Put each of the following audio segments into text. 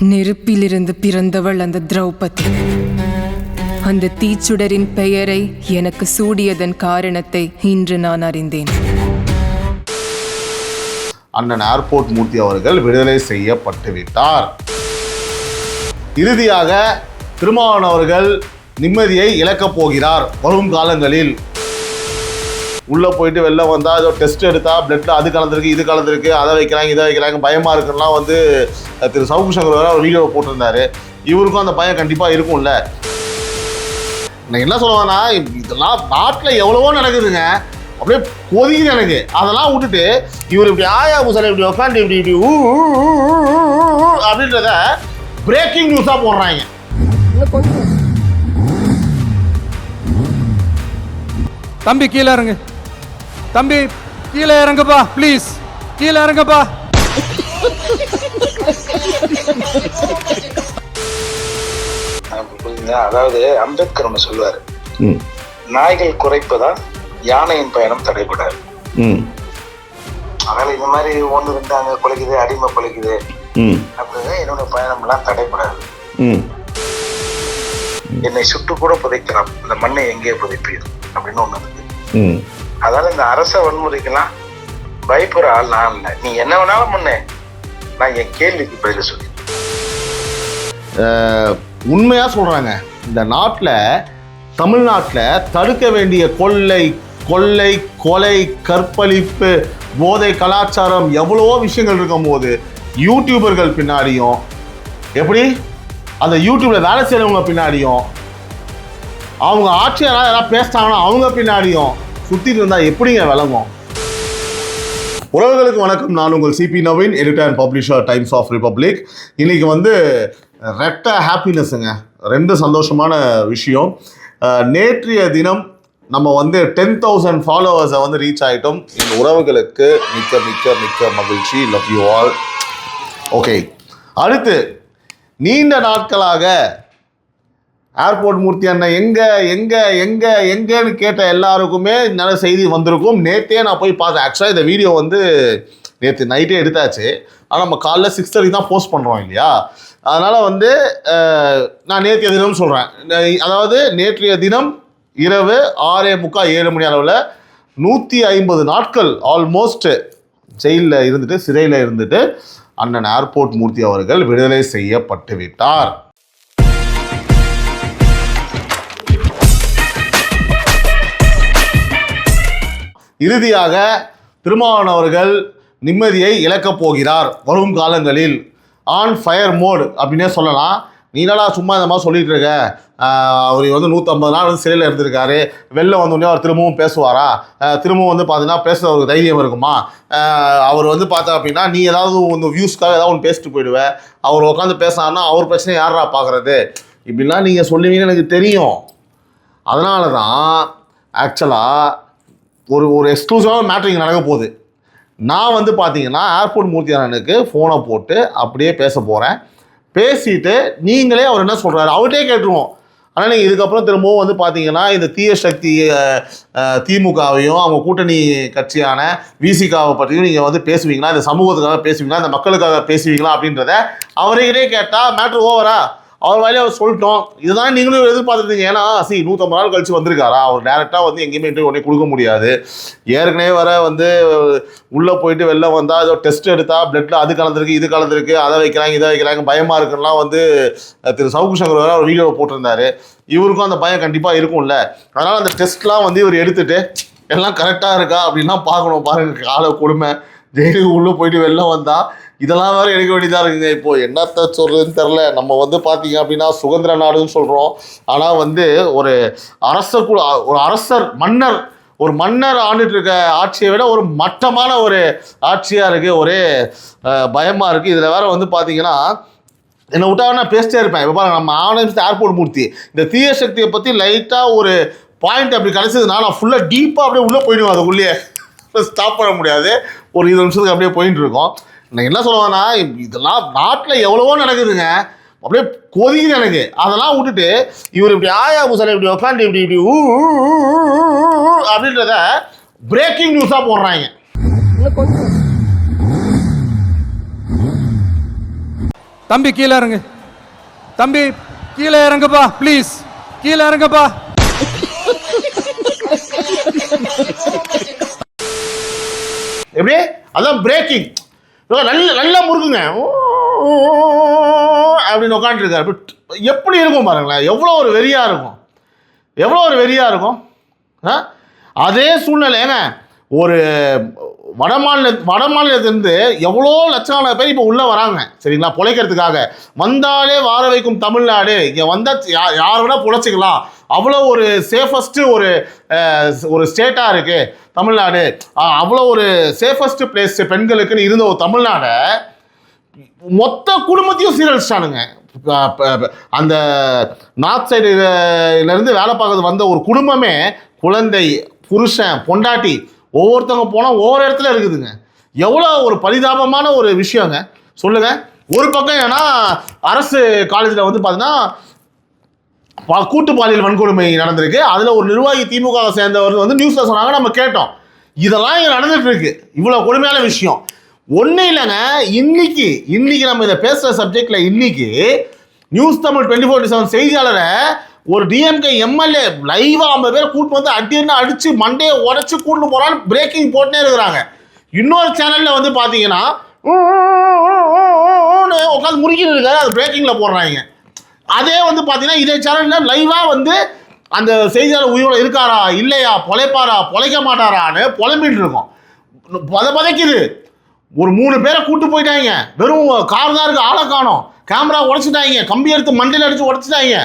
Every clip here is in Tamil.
நெருப்பிலிருந்து பிறந்தவள் அந்த திரௌபதி. அந்த தீச்சுடரின் பெயரை எனக்கு சூடியதன் காரணத்தை இன்று நான் அறிந்தேன். அண்ணன் ஏர்போர்ட் மூர்த்தி அவர்கள் விடுதலை செய்யப்பட்டு விட்டார். இறுதியாக திருமாவன் அவர்கள் நிம்மதியை இழக்கப் போகிறார். வரும் காலங்களில் உள்ளே போயிட்டு வெளில வந்தால் ஏதோ டெஸ்ட் எடுத்தால் பிளட்ல அது கலந்துருக்கு இது கலந்துருக்கு அதை வைக்கிறாங்க இதை வைக்கிறாங்க பயமாக இருக்குன்னா வந்து திரு சவுக்கு சங்கர் வேற ஒரு வீடியோ போட்டிருந்தாரு. இவருக்கும் அந்த பயம் கண்டிப்பாக இருக்கும்ல. நான் என்ன சொல்லுவேன்னா இதெல்லாம் நாட்டில் எவ்வளவோ நடக்குதுங்க. அப்படியே கொதிக்குது எனக்கு. அதெல்லாம் விட்டுட்டு இவர் இப்படி ஆயா பூசாரி இப்படி உட்காந்து இப்படி இப்படி ஊ, அப்படின்றத பிரேக்கிங் நியூஸாக போடுறாங்க. தம்பி கீழே இருங்க தம்பி கீழே இறங்குப்பா ப்ளீஸ் கீழே இறங்குப்பா. அதாவது அம்பேத்கர் ஒன்று சொல்லுவார். ம். நாய்கள் குறைப்பதால் யானையின் பயணம் தடைபடாது. ம். அதனால இந்த மாதிரி ஒன்று ரெண்டு அங்கே குலைக்குது அடிமை குலைக்குது. ம். அப்படின்னு என்னோட பயணம்லாம் தடைபடாது. ம். என்னை சுட்டு கூட புதைக்கலாம். இந்த மண்ணை எங்கே புதைப்பீர். அப்படின்னு ஒன்று இருக்கு. ம். அதனால இந்த அரச வன்முறைக்கெல்லாம் பயப்படுற ஆள் நான் இல்லை. நீ என்ன வேணாலும் பண்ண. நான் என் கேள்விக்கு பதில் சொல்லி உண்மையாக சொல்கிறாங்க இந்த நாட்டில் தமிழ்நாட்டில் தடுக்க வேண்டிய கொள்ளை கொள்ளை கொலை கற்பழிப்பு போதை கலாச்சாரம் எவ்வளவோ விஷயங்கள் இருக்கும்போது யூடியூபர்கள் பின்னாடியும் எப்படி? அந்த யூடியூப்ல வேலை செய்கிறவங்க பின்னாடியும் அவங்க ஆட்சியராக யாராவது பேசிட்டாங்கன்னா அவங்க பின்னாடியும் சுற்றிட்டு இருந்தால் எப்படிங்க விளங்கும்? உறவுகளுக்கு வணக்கம். நான் உங்கள் CP Naveen editor and publisher Times of Republic இன்னைக்கு வந்து ரெட்ட ஹாப்பினஸ்ஸுங்க ரெண்டு சந்தோஷமான விஷயம். நேற்றைய தினம் நம்ம வந்து டென் தௌசண்ட் ஃபாலோவர்ஸை வந்து ரீச் ஆகிட்டோம் இந்த உறவுகளுக்கு மிக்க மிக்க மிக்க மகிழ்ச்சி. லவ் யூ ஆல் ஓகே அடுத்து நீண்ட நாட்களாக ஏர்போர்ட் மூர்த்தி அண்ணன் எங்கே எங்கே எங்கே எங்கேன்னு கேட்ட எல்லாருக்குமே நல்ல செய்தி வந்திருக்கும். நேற்றே நான் போய் பார்த்தேன். ஆக்சுவலாக இந்த வீடியோ வந்து நேற்று நைட்டே எடுத்தாச்சு. ஆனால் நம்ம காலைல சிக்ஸ் தேர்ட்டி தான் போஸ்ட் பண்ணுறோம் இல்லையா? அதனால் வந்து நான் நேற்றைய தினம் சொல்கிறேன் அதாவது நேற்றைய தினம் இரவு ஆறே முக்கால் ஏழு மணி அளவில் நூற்றி ஐம்பது நாட்கள் ஆல்மோஸ்ட் ஜெயிலில் இருந்துட்டு சிறையில் இருந்துட்டு அண்ணன் ஏர்போர்ட் மூர்த்தி அவர்கள் விடுதலை செய்யப்பட்டு விட்டார். இறுதியாக திருமாவன் அவர்கள் நிம்மதியை இழக்கப் போகிறார் வரும் காலங்களில். ஆன் ஃபயர் மோட் அப்படின்னே சொல்லலாம். நீ என்னடா சும்மா இந்த மாதிரி சொல்லிட்டு இருக்க? அவர் வந்து நூற்றம்பது நாள் வந்து சிறையில் இருந்திருக்காரு. வெளில வந்தோடனே அவர் திரும்பவும் பேசுவாரா? திரும்பவும் வந்து பார்த்தீங்கன்னா பேச அவருக்கு தைரியம் இருக்குமா? அவர் வந்து பார்த்தா அப்படின்னா நீ ஏதாவது ஒன்று வியூஸ்க்காக ஏதாவது ஒன்று பேசிட்டு போயிடுவ. அவர் உட்காந்து பேசினாருன்னா அவர் பிரச்சனை யாரா பார்க்குறது இப்படிலாம் நீங்கள் சொல்லுவீங்கன்னு எனக்கு தெரியும். அதனால தான் ஆக்சுவலாக ஒரு ஒரு எக்ஸ்க்ளூசிவான மேட்ரு இங்கே நடக்க போகுது. நான் வந்து பார்த்தீங்கன்னா ஏர்போர்ட் மூர்த்தி அண்ணனுக்கு ஃபோனை போட்டு அப்படியே பேச போகிறேன் பேசிட்டு நீங்களே அவர் என்ன சொல்கிறாரு அவர்கிட்டே கேட்டுருவோம். ஆனால் நீங்கள் இதுக்கப்புறம் திரும்பவும் வந்து பார்த்தீங்கன்னா இந்த தீய சக்தி திமுகவையும் அவங்க கூட்டணி கட்சியான விசிகாவை பற்றியும் நீங்கள் வந்து பேசுவீங்களா? இந்த சமூகத்துக்காக பேசுவீங்களா? இந்த மக்களுக்காக பேசுவீங்களா? அப்படின்றத அவரையே கேட்டால் மேட்ரு ஓவரா அவர் வாயிலே அவர் சொல்லிட்டோம். இதுதான் நீங்களும் எதிர்பார்த்துருந்தீங்க. ஏன்னா சி நூற்றம்பது நாள் கழிச்சு வந்திருக்காரா? அவர் டேரெக்டாக வந்து எங்கேயுமே இன்டர்வியூ உடனே கொடுக்க முடியாது. ஏற்கனவே வர வந்து உள்ளே போயிட்டு வெளில வந்தால் ஏதோ டெஸ்ட் எடுத்தால் பிளட்டில் அது கலந்துருக்கு இது கலந்துருக்கு அதை வைக்கிறாங்க இதை வைக்கிறாங்க பயமாக இருக்குன்னா வந்து திரு சவுக்கு சங்கர் வேற ஒரு வீடியோ போட்டிருந்தாரு. இவருக்கும் அந்த பயம் கண்டிப்பாக இருக்கும்ல. அதனால் அந்த டெஸ்ட்லாம் வந்து இவர் எடுத்துட்டு எல்லாம் கரெக்டாக இருக்கா? அப்படின்லாம் பார்க்கணும் பாருங்கள் கால கொடுமை. ஜெயிலுக்கு உள்ளே போயிட்டு வெளில வந்தா இதெல்லாம் வேற எடுக்க வேண்டியதாக இருக்குங்க. இப்போ என்னத்த சொல்றதுன்னு தெரில நம்ம வந்து பார்த்தீங்க அப்படின்னா சுதந்திர நாடுன்னு சொல்கிறோம் ஆனால் வந்து ஒரு அரச ஒரு அரசர் மன்னர் ஒரு மன்னர் ஆண்டுட்டு இருக்க ஆட்சியை விட ஒரு மட்டமான ஒரு ஆட்சியாக இருக்குது ஒரே பயமாக பயமா இருக்குது இதில் வேற வந்து பார்த்தீங்கன்னா என்னை விட்டா நான் பேசிட்டே இருப்பேன். இப்போ பாருங்க நம்ம ஆனந்த் ஏர்போர்ட் மூர்த்தி. இந்த தீய சக்தியை பற்றி லைட்டாக ஒரு பாயிண்ட் அப்படி கிடச்சதுன்னா நான் ஃபுல்லாக டீப்பாக அப்படியே உள்ளே போயிடுவேன் அதுக்குள்ளேயே. ஸ்டாப் பண்ண முடியாது. ஒரு இருபது நிமிஷத்துக்கு அப்படியே போயிட்டு இருக்கோம் நான் என்ன சொல்லுவேன்னா இதெல்லாம் நாட்டில் எவ்வளவோ நடக்குதுங்க. அப்படியே கொதிக்குது எனக்கு. அதெல்லாம் விட்டுட்டு இவர் இப்படி ஆயா பூசாரி இப்படி உட்காந்து இப்படி இப்படி ஊ அப்படின்றத பிரேக்கிங் நியூஸாக போடுறாங்க. தம்பி கீழே இறங்கு. தம்பி கீழே இறங்குப்பா ப்ளீஸ் கீழே இறங்குப்பா. எப்படி? அதான் பிரேக்கிங் நல்ல நல்லா முறுக்குங்க. அப்படின்னு உட்காந்துருக்காரு எப்படி இருக்கும் பாருங்களேன். எவ்வளோ ஒரு வெறியாக இருக்கும். எவ்வளோ ஒரு வெறியாக இருக்கும். ஆ? அதே சூழ்நிலை ஏங்க ஒரு வடமாநில வடமாநிலத்திலிருந்து எவ்வளோ லட்சக்கணக்கான பேர் இப்போ உள்ளே வராங்க. சரிங்களா? பிழைக்கிறதுக்காக. வந்தாலே வார வைக்கும் தமிழ்நாடு. இங்கே வந்தால் யா யார் வேணால் பிழைச்சிக்கலாம். அவ்வளோ ஒரு சேஃபஸ்ட்டு ஒரு ஒரு ஸ்டேட்டாக இருக்குது தமிழ்நாடு. அவ்வளோ ஒரு சேஃபஸ்ட்டு பிளேஸ் பெண்களுக்குன்னு இருந்த ஒரு தமிழ்நாடை மொத்த குடும்பத்தையும் சீரழிச்சிட்டானுங்க. அந்த நார்த் சைடுலேருந்து வேலை பார்க்கறது வந்த ஒரு குடும்பமே குழந்தை புருஷன் பொண்டாட்டி ஒவ்வொருத்தவங்க போனால் ஒவ்வொரு இடத்துல இருக்குதுங்க. எவ்வளோ ஒரு பரிதாபமான ஒரு விஷயங்க. சொல்லுங்க. ஒரு பக்கம் ஏன்னா அரசு காலேஜில் வந்து பார்த்தீங்கன்னா பா- கூட்டு பாலியல் வன்கொடுமை நடந்திருக்கு. அதில் ஒரு நிர்வாகி திமுக சேர்ந்தவர் வந்து நியூஸில் சொன்னாங்க நம்ம கேட்டோம். இதெல்லாம் இங்கே நடந்துட்டு இருக்கு. இவ்வளோ கொடுமையான விஷயம். ஒன்றும் இல்லைங்க. இன்னைக்கு இன்னைக்கு நம்ம இதை பேசுகிற சப்ஜெக்டில் இன்னைக்கு news Tamil twenty four seven செய்தியாளரை ஒரு டிஎம்கே எம்எல்ஏ லைவாக ஐம்பது பேர் கூட்டு வந்து அடின்னு அடித்து மண்டையை உடச்சி கூட்டு போகிறான்னு பிரேக்கிங் போட்டுனே இருக்கிறாங்க. இன்னொரு சேனலில் வந்து பார்த்தீங்கன்னா உட்காந்து முறுக்கிட்டு இருக்காரு. அது பிரேக்கிங்கில் போடுறாங்க. அதே வந்து பார்த்தீங்கன்னா இதே சேனலில் லைவாக வந்து அந்த செய்தியாளர் உயிரோடு இருக்காரா இல்லையா பொழைப்பாரா பொழைக்க மாட்டாரான்னு புலம்பிட்டு இருக்கோம். பத பதைக்குது. ஒரு மூணு பேரை கூட்டு போயிட்டாங்க. வெறும் கார் தான் இருக்குது ஆளை காணும். கேமரா உடச்சிட்டாங்க. கம்பி எடுத்து மண்டையில் அடித்து உடச்சிட்டாங்க.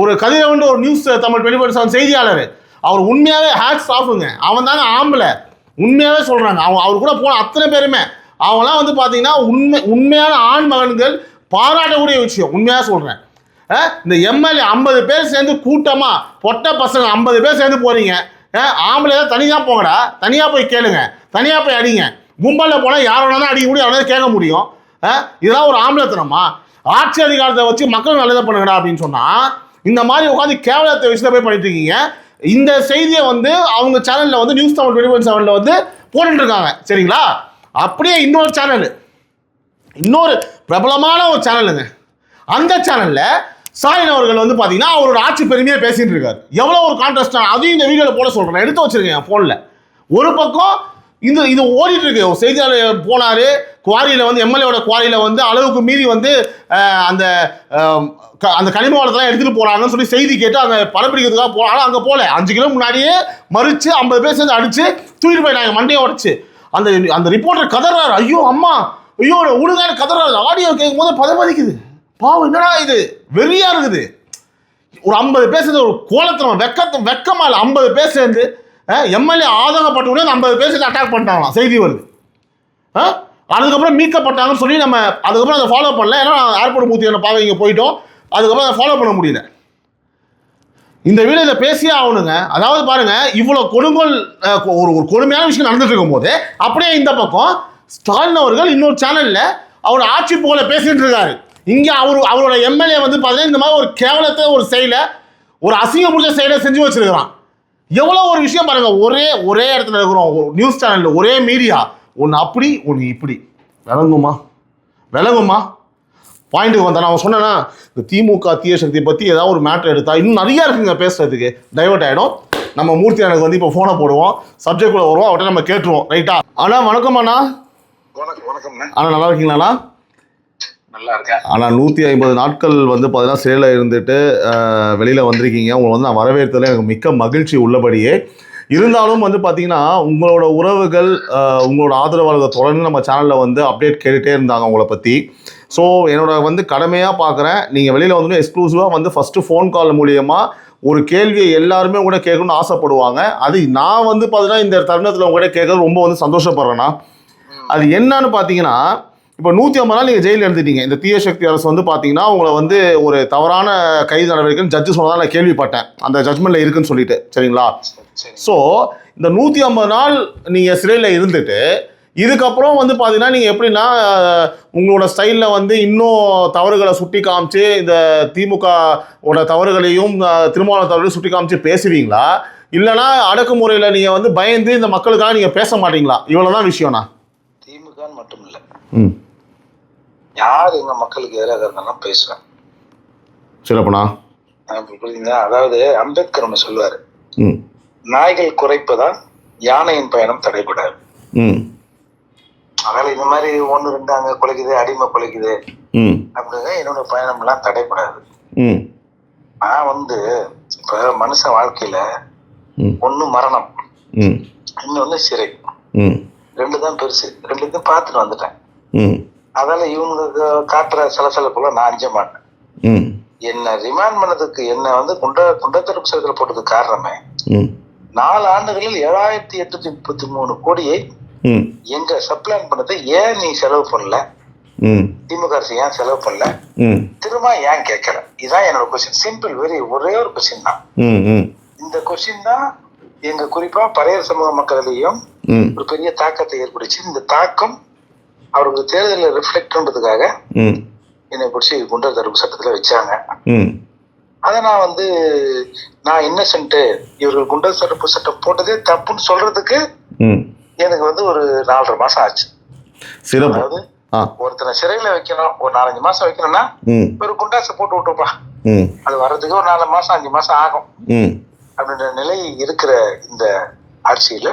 ஒரு கதிரவன் ஒரு நியூஸ் தமிழ் டுவெண்ட்டி ஃபோர் செய்தியாளர். அவர் உண்மையாகவே ஹேக்ஸ் ஆஃபுங்க அவன் தாங்க ஆம்பளை. உண்மையாகவே சொல்கிறாங்க அவன் அவர் கூட போன அத்தனை பேருமே. அவங்களாம் வந்து பார்த்தீங்கன்னா உண்மை உண்மையான ஆண் மகன்கள் பாராட்டக்கூடிய விஷயம். உண்மையாக சொல்கிறேன் இந்த எம்எல்ஏ ஐம்பது பேர் சேர்ந்து கூட்டமாக பொட்ட பசங்க ஐம்பது பேர் சேர்ந்து போகிறீங்க ஆம்பளை தான் தனியாக போங்கடா. தனியாக போய் கேளுங்க. தனியாக போய் அடிங்க. கும்பலில் போனால் யார் வேணாலும் அடிக்க முடியும். அவனால கேட்க முடியும். இதெல்லாம் ஒரு ஆம்பளைத்தனமா? ஆட்சி அதிகாரத்தை வச்சு மக்கள் நல்லதை பண்ணுங்கடா அப்படின்னு சொன்னால் இந்த மாதிரி உட்காந்து கேவலத்தை விஷயத்த போய் பண்ணிட்டு இருக்கீங்க இந்த செய்தியை வந்து அவங்க சேனலில் வந்து நியூஸ் தமிழ் டுவெண்ட்டி ஒன் செவனில் வந்து போட்டுட்டு இருக்காங்க சரிங்களா? அப்படியே இன்னொரு சேனல் இன்னொரு பிரபலமான ஒரு சேனலுங்க அந்த சேனலில் ஸ்டாலின் அவர்கள் வந்து பார்த்தீங்கன்னா அவரோட ஆட்சி பெருமையாக பேசிட்டு இருக்காரு எவ்வளோ ஒரு கான்ட்ராஸ்டான அதையும் இந்த வீடியோவில் போட சொல்கிறேன் எடுத்து வச்சிருக்கேன் ஃபோனில் ஒரு பக்கம் இந்த இது ஓடிட்டு இருக்கு. செய்தியாளர் போனார். குவாரியில் வந்து எம்எல்ஏவோட குவாரியில் வந்து அளவுக்கு மீறி வந்து அந்த க- அந்த கனிம வளத்தெல்லாம் எடுத்துகிட்டு போகிறாங்கன்னு சொல்லி செய்தி கேட்டு அங்கே படப்பிடிக்கிறதுக்காக போ ஆனால் அங்கே போகல அஞ்சு கிலோ முன்னாடியே மறித்து ஐம்பது பேர் சேர்ந்து அடித்து தூக்கிட்டு போயிட்டாங்க. மண்டையை உடச்சு. அந்த அந்த ரிப்போர்ட்டர் கதறாரு. ஐயோ அம்மா! ஐயோ உடுங்கான கதறாரு. ஆடியோ கேட்கும் போது பதபதிக்குது பாவம் என்னடா இது? வெறியாக இருக்குது. ஒரு ஐம்பது பேர் சேர்ந்து ஒரு கோலத்தனம் வெக்கத்தை வெக்கமா இல்லை. ஐம்பது பேர் சேர்ந்து எம்எல்ஏ ஆதங்கப்பட்ட உடனே அந்த ஐம்பது பேர் அட்டாக் பண்ணிட்டாங்களாம் செய்தி வருது. ஆ? அதுக்கப்புறம் மீட்கப்பட்டாங்கன்னு சொல்லி நம்ம அதுக்கப்புறம் அதை ஃபாலோ பண்ணல. ஏன்னா ஏர்போர்ட் மூத்தியான பாவை இங்கே போயிட்டோம். அதுக்கப்புறம் அதை ஃபாலோ பண்ண முடியல. இந்த வீடியோவில் பேசியே ஆகணுங்க. அதாவது பாருங்க இவ்வளோ கொடுங்கோல் ஒரு ஒரு கொடுமையான விஷயம் நடந்துட்டு இருக்கும்போது அப்படியே இந்த பக்கம் ஸ்டாலின் அவர்கள் இன்னொரு சேனலில் அவர் ஆட்சி போல பேசிட்டு இருக்காரு. இங்கே அவர் அவரோட எம்எல்ஏ வந்து பார்த்தீங்கன்னா இந்த மாதிரி ஒரு கேவலத்தை ஒரு செயலை ஒரு அசிங்கம் முடிஞ்ச செயலை செஞ்சு வச்சுருக்கிறான். எவ்வளோ ஒரு விஷயம் பாருங்க ஒரே ஒரே இடத்துல இருக்கிறோம். நியூஸ் சேனலில் ஒரே மீடியா ஒன்று அப்படி ஒன்று இப்படி. விளங்குமா? விளங்குமா? பாயிண்ட்டுக்கு வந்தா நான் சொன்னேன்னா இந்த திமுக தீய சக்தியை பற்றி ஏதாவது ஒரு மேட்டர் எடுத்தா இன்னும் நிறையா இருக்குங்க பேசுறதுக்கு. டைவர்ட் ஆகிடும் நம்ம மூர்த்தி எனக்கு வந்து இப்போ ஃபோனை போடுவோம். சப்ஜெக்ட்குள்ளே வருவோம். அவர்கிட்ட நம்ம கேட்டுருவோம். ரைட்டா அண்ணா வணக்கம் அண்ணா. வணக்கம் வணக்கம்ண்ணே. அண்ணா நல்லா இருக்கீங்களாண்ணா? ஆனால் நூற்றி ஐம்பது நாட்கள் வந்து பார்த்தீங்கன்னா சிறையில் இருந்துட்டு வெளியில் வந்திருக்கீங்க. உங்களை வந்து நான் வரவேற்றதில் எனக்கு மிக்க மகிழ்ச்சி உள்ளபடியே. இருந்தாலும் வந்து பார்த்தீங்கன்னா உங்களோட உறவுகள் உங்களோட ஆதரவாளர்கள் தொடர்ந்து நம்ம சேனலில் வந்து அப்டேட் கேட்டுகிட்டே இருந்தாங்க உங்களை பற்றி ஸோ என்னோட வந்து கடமையாக பார்க்குறேன் நீங்கள் வெளியில் வந்து எக்ஸ்க்ளூசிவாக வந்து ஃபஸ்ட்டு ஃபோன் கால் மூலியமாக ஒரு கேள்வியை எல்லாருமே கூட கேட்கணும்னு ஆசைப்படுவாங்க. அது நான் வந்து பார்த்தீங்கன்னா இந்த தருணத்தில் உங்கள்கிட்ட கேட்கறது ரொம்ப வந்து சந்தோஷப்படுறேன்னா அது என்னன்னு பார்த்தீங்கன்னா இப்போ நூற்றி ஐம்பது நாள் நீங்கள் ஜெயிலில் எடுத்துட்டீங்க இந்த தீய சக்தி அரசு வந்து பார்த்தீங்கன்னா உங்களை வந்து ஒரு தவறான கைது நடவடிக்கைன்னு ஜட்ஜு நான் கேள்விப்பட்டேன். அந்த ஜட்மெண்ட்டில் இருக்குன்னு சொல்லிட்டு சரிங்களா? ஸோ இந்த நூற்றி ஐம்பது நாள் நீங்கள் சிறையில் இருந்துட்டு இதுக்கப்புறம் வந்து பார்த்தீங்கன்னா நீங்கள் எப்படின்னா உங்களோட ஸ்டைலில் வந்து இன்னும் தவறுகளை சுட்டி காமிச்சு இந்த திமுக ஓட தவறுகளையும் அஹ், திருமாவளவன் தவறுகளையும் சுட்டி காமிச்சு பேசுவீங்களா? இல்லைனா அடக்குமுறையில் நீங்கள் வந்து பயந்து இந்த மக்களுக்காக நீங்கள் பேச மாட்டீங்களா? இவ்வளோ தான் திமுக மட்டும் இல்ல யார் எங்க மக்களுக்கு எதிராக இருந்தாலும் பேசுவேன். புரியுதுங்களா? அதாவது அம்பேத்கர் ஒண்ணு சொல்லுவாரு. நாய்கள் குறைப்பதால் யானையின் பயணம் தடைபடாது. அதனால இந்த மாதிரி ஒண்ணு ரெண்டு அங்க குலைக்குது அடிமை குலைக்குது ம். அப்படிங்க என்னோட பயணம் எல்லாம் தடைபடாது நான் வந்து இப்ப மனுஷ வாழ்க்கையில ஒண்ணு மரணம் இன்னொன்னு சிறை. ரெண்டு தான் பெருசு. ரெண்டுத்தையும் பார்த்துட்டு வந்துட்டேன். அதால இவங்களுக்கு காட்டுற சலசலப்புல நான் அஞ்ச மாட்டேன். என்ன ரிமாண்ட் பண்ணதுக்கு என்ன வந்து குண்ட குண்டத்தடுப்பு சிறையில் போட்டதுக்கு காரணமே நாலு ஆண்டுகளில் ஏழாயிரத்தி எட்நூத்தி முப்பத்தி மூணு கோடியை எங்க சப்ளான் பண்ணதை ஏன் நீ செலவு பண்ணல? திமுக அரசு ஏன் செலவு பண்ணல? திரும்ப ஏன் கேட்கல? இதான் என்னோட கொஸ்டின் சிம்பிள் வெரி ஒரே ஒரு கொஸ்டின் தான். இந்த கொஸ்டின் தான் எங்க குறிப்பா பறையர் சமூக மக்களிடையும் ஒரு பெரிய தாக்கத்தை ஏற்படுச்சு இந்த தாக்கம் அவருக்கு தேர்தலில் ரிஃப்ளெக்ட் பண்றதுக்காக என்னை பிடிச்சி குண்டர் தடுப்பு சட்டத்துல வச்சாங்க. அதை நான் வந்து நான் இன்னசென்ட் இவர்கள் குண்டர் தடுப்பு சட்டம் போட்டதே தப்புன்னு சொல்றதுக்கு எனக்கு வந்து ஒரு நாலரை மாசம் ஆச்சு. அதாவது ஒருத்தனை சிறையில வைக்கணும் ஒரு நாலஞ்சு மாசம் வைக்கணும்னா ஒரு குண்டாசை போட்டு விட்டுப்பா அது வர்றதுக்கு ஒரு நாலு மாசம் அஞ்சு மாசம் ஆகும். அப்படின்ற நிலை இருக்கிற இந்த ஆட்சியில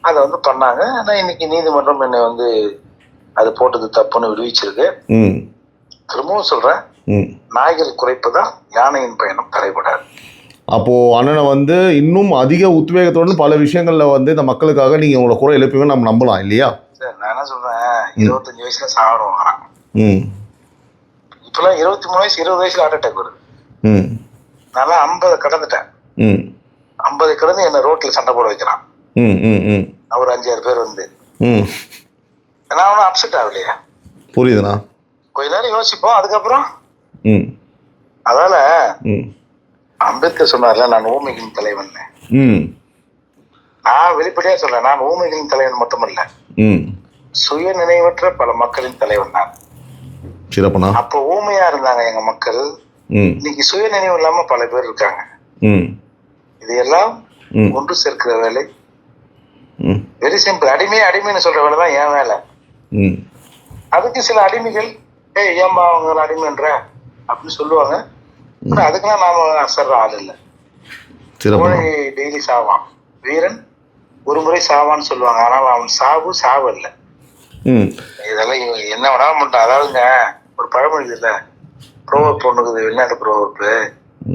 அதை வந்து பண்ணாங்க. ஆனா இன்னைக்கு நீதிமன்றம் என்னை வந்து அது போட்டது தப்புன்னு விடுவிச்சிருக்கு. ம். திரும்பவும் சொல்றேன். ம். நாய்கள் குறைப்பதால் யானையின் பயணம் தடைபடாது. அப்போது அண்ணனை வந்து இன்னும் அதிக உத்வேகத்தோடு பல விஷயங்களில் வந்து இந்த மக்களுக்காக நீங்கள் உங்களை குறை எழுப்புவீங்கன்னு நம்ம நம்பலாம் இல்லையா? சார் நான் என்ன சொல்றேன்? இருபத்தஞ்சு வயசுல சாகணும் வரான். ம். இப்பெல்லாம் இருபத்தி மூணு வயசு இருபது வயசுல ஹார்ட் அட்டாக் வருது. ம். நான் ஐம்பது கடந்துட்டேன். ம். ஐம்பது கடந்து என்ன ரோட்ல சண்டை போட வைக்கிறான். ஒரு அஞ்சாறு பேர் வந்து. ம். நான் ஒன்றும் அப்செட் ஆகலையா புரியுதுண்ணா. கொஞ்ச நேரம் யோசிப்போம் அதுக்கப்புறம்? ம். அதால அம்பேத்கர் சொன்னார்ல நான் ஊமைகளின் தலைவன். ம். நான் வெளிப்படையா சொல்றேன் நான் ஊமைகளின் தலைவன் மட்டுமல்ல. ம். சுய நினைவற்ற பல மக்களின் தலைவன் நான். சிறப்புண்ணா. அப்போ ஊமையா இருந்தாங்க எங்க மக்கள். இன்னைக்கு சுய நினைவு இல்லாம பல பேர் இருக்காங்க. ம். இதையெல்லாம் ம். ஒன்று சேர்க்கிற வேலை வெரி சிம்பிள் அடிமை அடிமைன்னு சொல்ற வேலை தான் என் வேலை. அதுக்கு சில அடிமைகள் ஏய் ஏன்பா அவங்க அடிமைன்ற? அப்படின்னு சொல்லுவாங்க. அதுக்கெல்லாம் நாம அசர்ற ஆள் இல்லை. டெய்லி சாவான். வீரன் ஒரு முறை சாவான்னு சொல்லுவாங்க. ஆனால் அவன் சாவு சாவு இல்லை இதெல்லாம் என்ன வேணாலும் பண்றான். அதாவதுங்க ஒரு பழமொழி இல்ல. ப்ரோவப் ஒண்ணுக்குது வெளிநாட்டு ப்ரோவப்பு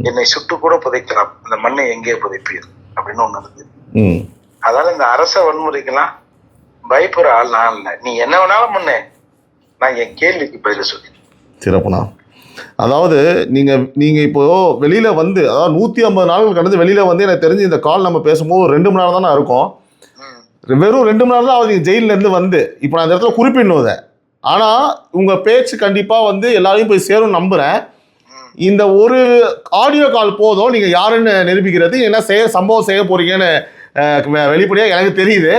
என்னை சுட்டு கூட புதைக்கலாம். இந்த மண்ணை எங்கே புதைப்பீர்? அப்படின்னு ஒண்ணு இருக்கு. ம். அதால இந்த அரச வன்முறைக்கெல்லாம் பயப்படுற ஆள் நான் இல்லை. நீ என்ன வேணாலும் முன்னே நான் என் கேள்விக்கு பதில் சொல்லி சிறப்புண்ணா. அதாவது நீங்கள் நீங்கள் இப்போ வெளியில் வந்து அதாவது நூற்றி ஐம்பது நாட்கள் கடந்து வெளியில் வந்து எனக்கு தெரிஞ்சு இந்த கால் நம்ம பேசும்போது ரெண்டு மணி நேரம் தானே இருக்கும். வெறும் ரெண்டு மணி நேரம் தான் ஆகுது ஜெயிலேருந்து வந்து இப்போ நான் இந்த இடத்துல குறிப்பிடணும் இதை. ஆனால் உங்கள் பேச்சு கண்டிப்பாக வந்து எல்லாரையும் போய் சேரும் நம்புகிறேன் இந்த ஒரு ஆடியோ கால் போதும். நீங்கள் யாருன்னு நிரூபிக்கிறது என்ன செய்ய சம்பவம் செய்ய போகிறீங்கன்னு வெளிப்படையாக எனக்கு தெரியுது.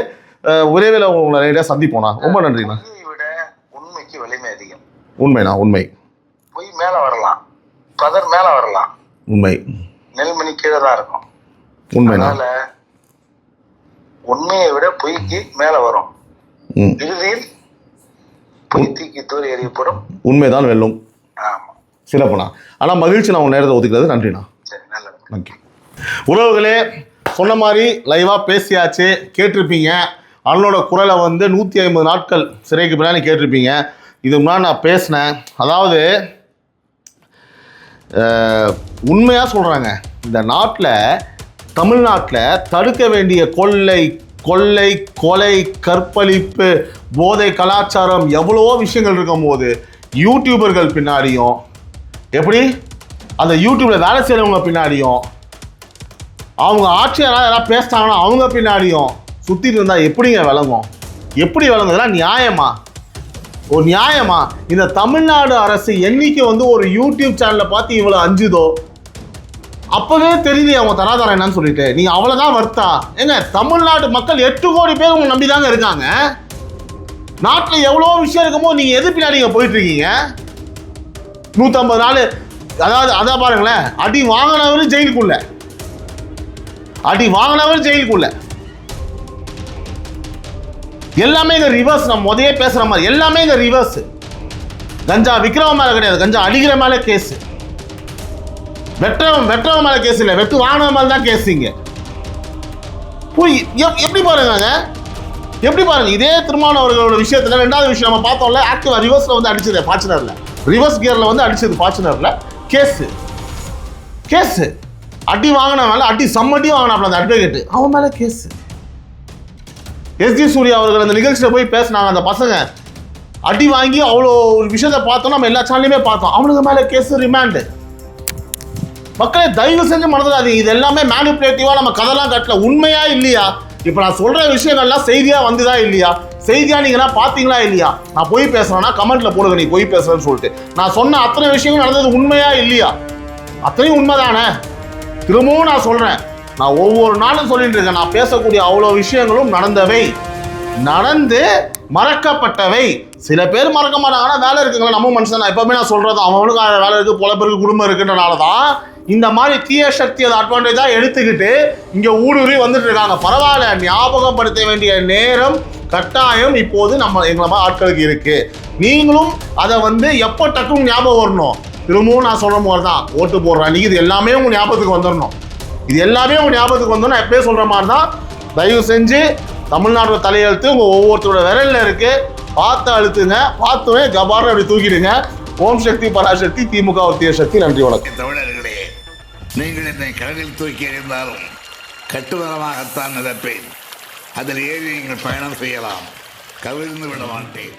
விரைவில் உங்களை நேரடியாக சந்திப்போண்ணா ரொம்ப நன்றிண்ணா. உண்மைக்கு வலிமை அதிகம். உண்மைண்ணா உண்மை. பொய் மேல வரலாம். பதர் மேல வரலாம். உண்மை. நெல்மணி கீழே தான் இருக்கும். உண்மைண்ணா. உண்மையை விட பொய்க்கு மேல வரும். இறுதியில் பொய் தூக்கி தூரி எறியப்படும் உண்மைதான் வெல்லும். ஆமா. சிறப்புண்ணா. ஆனால் மகிழ்ச்சி நான் உங்கள் நேரத்தை ஒதுக்கிறது நன்றிண்ணா. சரி நல்லது. நன்றி உறவுகளே சொன்ன மாதிரி லைவாக பேசியாச்சு கேட்டிருப்பீங்க. அண்ணனோட குரலை வந்து நூற்றி ஐம்பது நாட்கள் சிறைக்கு பின்னாடி கேட்டிருப்பீங்க. இது முன்னாடி நான் பேசினேன். அதாவது உண்மையாக சொல்கிறாங்க இந்த நாட்டில் தமிழ்நாட்டில் தடுக்க வேண்டிய கொள்ளை கொள்ளை கொலை கற்பழிப்பு போதை கலாச்சாரம் எவ்வளவோ விஷயங்கள் இருக்கும்போது யூடியூபர்கள் பின்னாடியும் எப்படி? அந்த யூடியூப்பில் வேலை செய்கிறவங்க பின்னாடியும் அவங்க ஆட்சியராக யாராவது பேசிட்டாங்கன்னா அவங்க பின்னாடியும் சுற்றிட்டு இருந்தால் எப்படிங்க விளங்கும்? எப்படி விளங்குதுலாம் நியாயமா? ஒரு நியாயமா? இந்த தமிழ்நாடு அரசு என்னைக்கு வந்து ஒரு யூடியூப் சேனலை பார்த்து இவ்வளோ அஞ்சுதோ அப்போவே தெரியுது அவங்க தராதரம் என்னன்னு சொல்லிட்டு. நீங்கள் அவ்வளோதான் வருத்தா ஏங்க தமிழ்நாடு மக்கள் எட்டு கோடி பேர் உங்களை நம்பி தாங்க இருக்காங்க. நாட்டில் எவ்வளோ விஷயம் இருக்குமோ நீங்கள் எது பின்னாடி நீங்கள் போயிட்டு இருக்கீங்க? நூற்றம்பது நாள் அதாவது அதான் பாருங்களேன் அடி வாங்கினவரும் ஜெயிலுக்குள்ளே. அடி வாங்கினவர் ஜெயிலுக்குள்ள. எல்லாமே இங்க ரிவர்ஸ் நம்ம முதையே பேசுற மாதிரி எல்லாமே இங்க ரிவர்ஸ் கஞ்சா விற்கிறவன் மேலே கிடையாது. கஞ்சா அடிக்கிற மேலே கேஸ் வெட்டவன் வெட்டவன் மேலே கேஸ் இல்லை. வெட்டு வாங்கினவன் மேலே தான் கேஸ் இங்க. போய் எப்படி பாருங்க எப்படி பாருங்க? இதே திருமணம் அவர்களோட விஷயத்துல ரெண்டாவது விஷயம் நம்ம பார்த்தோம்ல ஆக்டிவா ரிவர்ஸில் வந்து அடிச்சது பாச்சனர்ல ரிவர்ஸ் கியர்ல வந்து அடிச்சது பாச்சனர்ல கேஸ் கேஸ் அடி வாங்கின மேல அடி சம்மட்டி வாங்கினாப்ல அந்த அட்வொகேட் அவன் மேல கேஸ் எஸ்ஜி சூர்யா அவர்கள் அந்த நிகழ்ச்சியில் போய் பேசினாங்க அந்த பசங்க. அடி வாங்கி அவ்வளோ ஒரு விஷயத்தை பார்த்தோம் நம்ம எல்லா சேனல்லையுமே பார்த்தோம். அவனுக்கு மேலே கேஸ் ரிமாண்டு மக்களே தயவு செஞ்சு மறந்துடாதீங்க. இது எல்லாமே மேனிப்புலேட்டிவாக நம்ம கதைலாம் கட்டல. உண்மையா இல்லையா? இப்போ நான் சொல்கிற விஷயங்கள்லாம் செய்தியாக வந்துதா இல்லையா? செய்தியாக நீங்களாம் பார்த்தீங்களா இல்லையா? நான் பொய் பேசுகிறேன்னா கமெண்ட்டில் போடுங்க நீ பொய் பேசுகிறேன்னு சொல்லிட்டு. நான் சொன்ன அத்தனை விஷயங்கள் நடந்தது உண்மையா இல்லையா? அத்தனையும் உண்மைதானே? திரும்பவும் நான் சொல்கிறேன் நான் ஒவ்வொரு நாளும் சொல்லிட்டு இருக்கேன். நான் பேசக்கூடிய அவ்வளோ விஷயங்களும் நடந்தவை. நடந்து மறக்கப்பட்டவை. சில பேர் மறக்க மாட்டாங்கன்னா வேலை இருக்குங்களா நம்ம மனுஷன் நான் எப்பவுமே நான் சொல்றது அவனுக்கு வேலை இருக்கு பல பேருக்கு குடும்பம் இருக்குன்றனால தான் இந்த மாதிரி தீய சக்தி அதை அட்வான்டேஜாக எடுத்துக்கிட்டு இங்கே ஊடுருவி வந்துட்டு இருக்காங்க. பரவாயில்ல ஞாபகப்படுத்த வேண்டிய நேரம் கட்டாயம் இப்போது நம்ம எங்களை மாதிரி ஆட்களுக்கு இருக்குது நீங்களும் அதை வந்து எப்போ டக்குன்னு ஞாபகம் வரணும்? திரும்பவும் நான் சொல்ற மாதிரி தான் ஓட்டு போடுற அன்னைக்கு இது எல்லாமே உங்கள் ஞாபகத்துக்கு வந்துடணும் இது எல்லாமே உங்கள் ஞாபகத்துக்கு வந்துடணும் எப்பயே சொல்கிற மாதிரி தான் தயவு செஞ்சு தமிழ்நாட்டோட தலையெழுத்து உங்கள் ஒவ்வொருத்தரோட விரலில் இருக்குது பார்த்து அழுத்துங்க. பார்த்துவே கபாரம் அப்படி தூக்கிடுங்க. ஓம் சக்தி பராசக்தி திமுக ஒத்திய சக்தி. நன்றி வணக்கம். தமிழர்களே நீங்கள் என்னை கடலில் தூக்கி எறிந்தாலும் கட்டுதரமாகத்தான் நிரப்பேன் அதில் ஏறி நீங்கள் பயணம் செய்யலாம். கவிழ்ந்து விட மாட்டேன்.